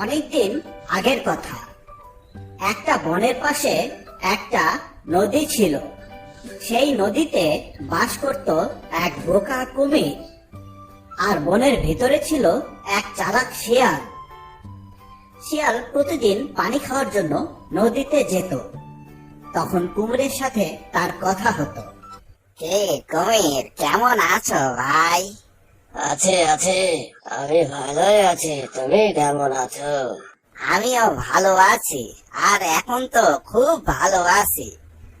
অনেকদিন আগের কথা। একটা বনের পাশে একটা নদী ছিল। সেই নদীতে বাস করত এক বোকা কুমির। আর বনের ভিতরে ছিল এক চালাক শিয়াল। শিয়াল প্রতিদিন পানি খাওয়ার জন্য নদীতে যেত। তখন কুমিরের সাথে তার কথা হতো। কে কুমির? কেমন আছো ভাই? আছে আছে। আমি ভালোই আছি। তুমি কেমন আছো? আমিও ভালো আছি। আর এখন তো খুব ভালো আছি।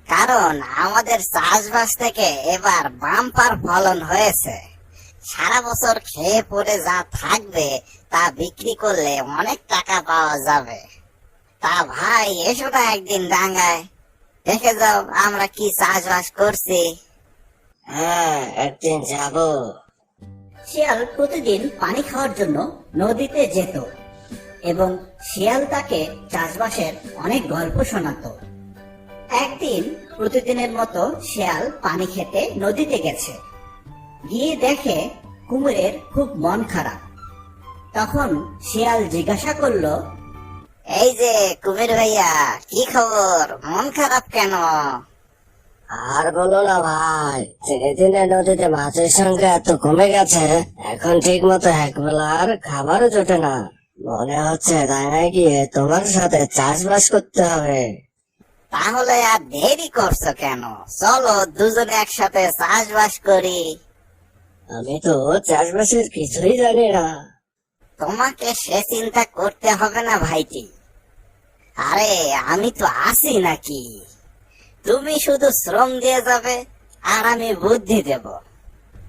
কারণ আমাদের চাষবাস থেকে এবার বাম্পার ফলন হয়েছে। সারা বছর খেয়ে পরে যা থাকবে, তা বিক্রি করলে অনেক টাকা পাওয়া যাবে। তা ভাই, এসো না একদিন ডাঙ্গায়। দেখে যাও আমরা কি চাষবাস করছি। হ্যাঁ একদিন যাব। শিয়াল প্রতিদিন পানি খাওয়ার জন্য নদীতে যেত এবং শিয়াল তাকে চাষবাসের অনেক গল্প শোনাতো। একদিন প্রতিদিনের মতো শিয়াল পানি খেতে নদীতে গেছে। গিয়ে দেখে কুমিরের খুব মন খারাপ। তখন শিয়াল জিজ্ঞাসা করল, এই যে কুমির ভাইয়া, কি খবর? মন খারাপ কেন? আর বলো না ভাই দিনে দিনে নদীতে মাছের সংখ্যা এত কমে গেছে, এখন ঠিক মতো একবেলা আর খাবারও জোটে না। মনে হচ্ছে তাই গিয়ে তোমার সাথে চাষবাস করতে হবে। তাহলে আর দেরি করছ কেন? চলো দুজনে একসাথে চাষবাস করি। আমি তো চাষবাসের কিছুই জানি না। তোমাকে সে চিন্তা করতে হবে না ভাইটি। আরে, আমি তো আছি নাকি? তুমি শুধু শ্রম দিয়ে যাবে, আর আমি বুদ্ধি দেব।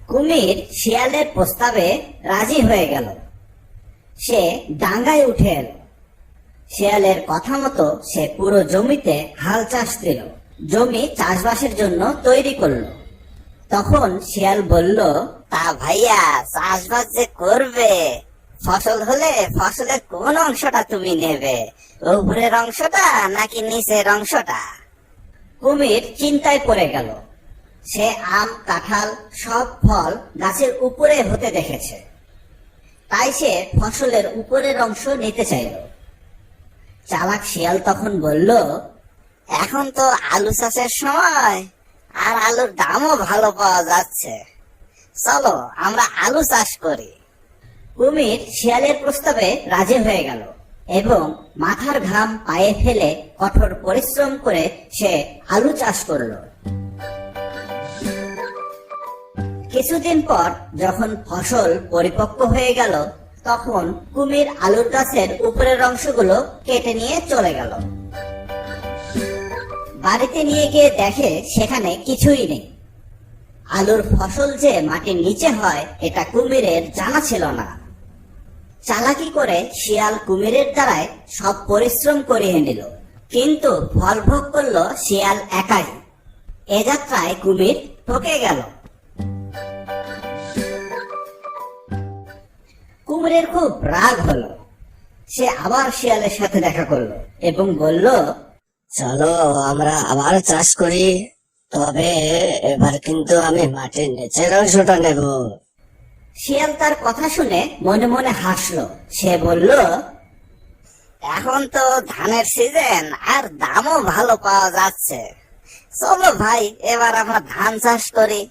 কুমির শিয়ালের প্রস্তাবে রাজি হয়ে গেল। সে ডাঙ্গায় উঠে এলো। শিয়ালের কথা মতো সে পুরো জমিতে হাল চাষ দিল। জমি চাষবাসের জন্য তৈরি করল। তখন শিয়াল বলল, তা ভাইয়া, চাষবাস যে করবে? ফসল হলে ফসলের কোন অংশটা তুমি নেবে? উপরের অংশটা নাকি নিচের অংশটা? কুমির চিন্তায় পড়ে গেল। সে আম, কাঁঠাল, সব ফল গাছের উপরে হতে দেখেছে। তাই সে ফসলের উপরের অংশ নিতে চাইল। চালাক শিয়াল তখন বলল, এখন তো আলু চাষের সময়, আর আলুর দামও ভালো পাওয়া যাচ্ছে। চলো, আমরা আলু চাষ করি। কুমির শিয়ালের প্রস্তাবে রাজি হয়ে গেল। এবং মাথার ঘাম পায়ে ফেলে কঠোর পরিশ্রম করে সে আলু চাষ করল। কিছুদিন পর যখন ফসল পরিপক্ক হয়ে গেল, তখন কুমির আলুর গাছের উপরের অংশগুলো কেটে নিয়ে চলে গেল। বাড়িতে নিয়ে গিয়ে দেখে সেখানে কিছুই নেই। আলুর ফসল যে মাটির নিচে হয়, এটা কুমিরের জানা ছিল না। চালাকি করে শিয়াল কুমিরের দ্বারায় সব পরিশ্রম করিয়ে নিল। কিন্তু ফল ভোগ করল শিয়াল একাই। এ যাত্রায় কুমির ঠকে গেল। কুমিরের খুব রাগ হলো। সে আবার শিয়ালের সাথে দেখা করল এবং বলল, চলো, আমরা আবার চাষ করি। তবে এবার কিন্তু আমি মাটির নিচের অংশটা নেব। শিয়াল তার কথা শুনে মনে মনে হাসলো। সে বলল, এখন তো ধানের সিজন আর দামও ভালো পাওয়া যাচ্ছে। চলো ভাই, এবার আমরা ধান চাষ করি।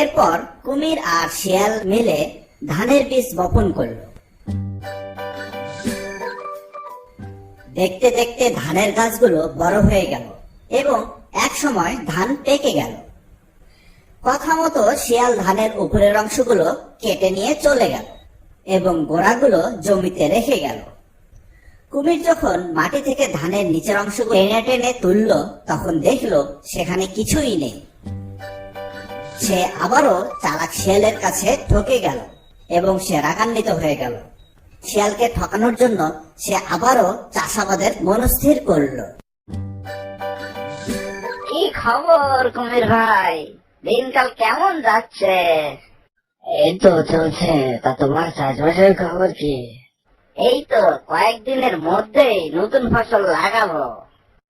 এরপর কুমির আর শিয়াল মিলে ধানের বীজ বপন করল। দেখতে দেখতে ধানের গাছগুলো বড় হয়ে গেল এবং এক সময় ধান পেকে গেল। কথা মতো শিয়াল ধানের উপরের অংশগুলো কেটে নিয়ে চলে গেল এবং গোড়াগুলো জমিতে রেখে গেল। কুমির যখন মাটি থেকে ধানের নিচের অংশগুলো টেনে টেনে তুলল, তখন দেখল সেখানে কিছুই নেই। সে আবারও চালাক শিয়ালের কাছে ঠকে গেল এবং সে রাগান্বিত হয়ে গেল। শিয়ালকে ঠকানোর জন্য সে আবারও চাষাবাদের মনস্থির করল। কি খবর কুমির ভাই? দিনকাল কেমন যাচ্ছে? এই তো চলছে তা তোমার চাষবাসের খবর কি? এই তো কয়েকদিনের মধ্যেই নতুন ফসল লাগাবো।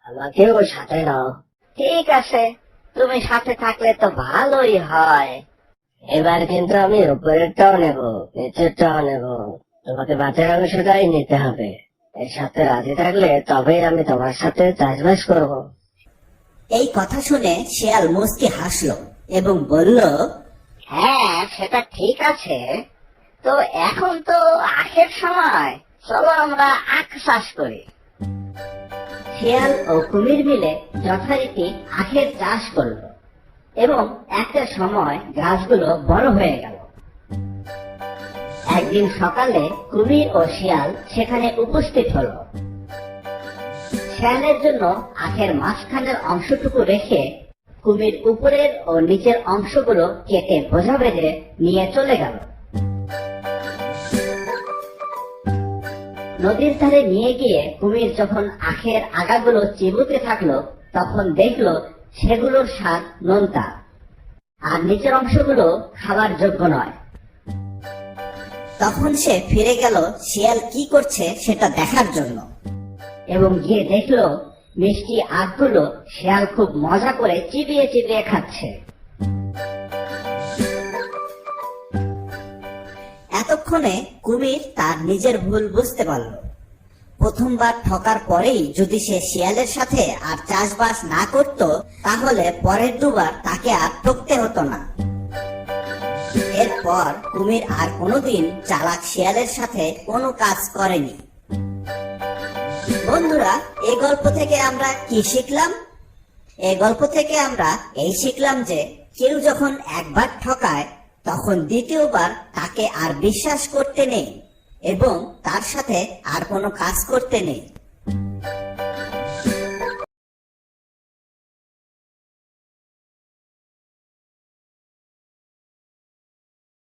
আমাকেও সাথে নাও। ঠিক আছে তুমি সাথে থাকলে তো ভালোই হয়। এবার কিন্তু আমি উপরেরটাও নেব নিচেরটাও নেব। তোমাকে মাছের অংশটাই নিতে হবে। এর সাথে রাজি থাকলে তবেই আমি তোমার সাথে চাষবাস করব। এই কথা শুনে শিয়াল মুচকি হাসলো। এবং বলল হ্যাঁ সেটা ঠিক আছে। তো এখন তো আখের সময়। চলো আমরা আখ চাষ করি। শিয়াল ও কুমির মিলে যথারীতি আখের চাষ করল এবং একটা সময় গাছগুলো বড় হয়ে গেল। একদিন সকালে কুমির ও শিয়াল সেখানে উপস্থিত হলো। শিয়ালের জন্য আখের মাঝখানের অংশটুকু রেখে কুমির উপরের ও নিচের অংশগুলো কেটে বোঝা বেঁধে নিয়ে চলে গেল। নদীর ধারে নিয়ে গিয়ে কুমির যখন আখের আগাগুলো চিবুতে থাকল, তখন দেখল সেগুলোর স্বাদ নোনতা, আর নিচের অংশগুলো খাবার যোগ্য নয়। তখন সে ফিরে গেল শিয়াল কি করছে সেটা দেখার জন্য। এবং গিয়ে দেখল মিষ্টি আখগুলো শিয়াল খুব মজা করে চিবিয়ে চিবিয়ে খাচ্ছে। এতক্ষণে কুমির তার নিজের ভুল বুঝতে পারল। প্রথমবার ঠকার পরেই যদি সে শিয়ালের সাথে আর চাষবাস না করত, তাহলে পরের দুবার তাকে আর ঠকতে হতো না। এরপর কুমির আর কোনোদিন চালাক শিয়ালের সাথে কোনো কাজ করেনি। বন্ধুরা এই গল্প থেকে আমরা কি শিখলাম? এই গল্প থেকে আমরা এই শিখলাম যে, কেউ যখন একবার ঠকায়, তখন দ্বিতীয়বার তাকে আর বিশ্বাস করতে নেই এবং তার সাথে আর কোনো কাজ করতে নেই।